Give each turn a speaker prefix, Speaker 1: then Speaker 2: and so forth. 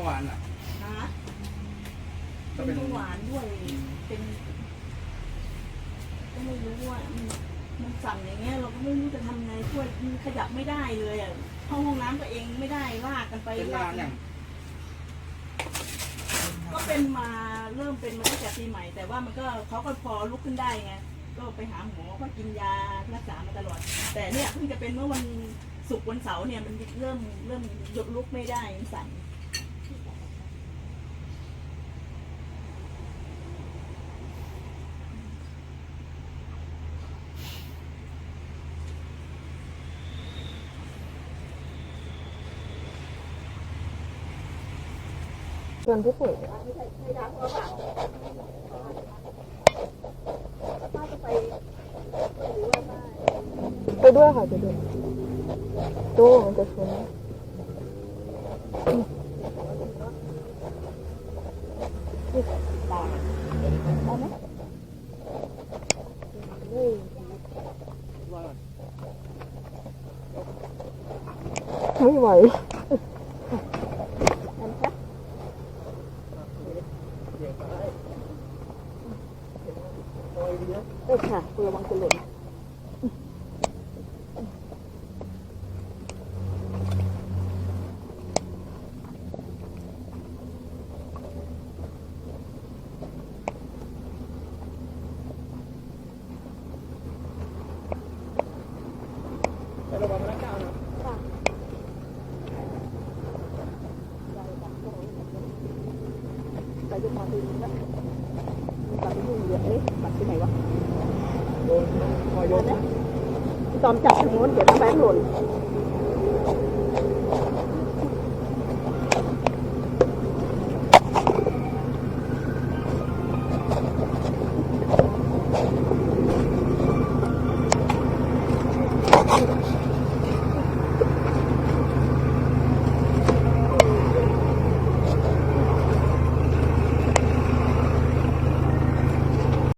Speaker 1: เบาหวานอะ
Speaker 2: นะ
Speaker 1: ก็
Speaker 2: เป็
Speaker 1: เป็นน
Speaker 2: เบาหวานด้วย เป็นก็ไม่รู้ว่ามันมันสั่งอย่างเงี้ย เราก็ไม่รู้จะทำไงช่วยมันขยับไม่ได้เลยอะเข้าห้องน้ำตัวเองไม่ได้ลากกันไป
Speaker 1: เป็น
Speaker 2: ลาา
Speaker 1: ก
Speaker 2: น
Speaker 1: อย่าง
Speaker 2: ก็เป็นมาเริ่มเป็นมาตั้งแต่ปีใหม่ แต่ว่ามันก็เขาก็พอลุกขึ้นได้ไงก็ไปหาหมอก็กินยารักษามาตลอด แต่เนี่ยเพิ่งจะเป็นเมื่อวันศุกร์วันเสาร์เนี่ยมันเริ่มเริ่มยกลุกไม่ได้สั่น
Speaker 3: ส่วนผู้ป่วยไปด้วยค่ะไปด้วยตู้มันจะชนไม่ไหว เออค่ะระวังจะหล่นไปจะมาดูนะมีบัตรยุ่ง เอ๊ะบัตรที่ไหนวะ
Speaker 1: โดนคอยกนะ
Speaker 3: ตอมจับทางโน้นเดี๋ยวน้ำแบงค์หล่น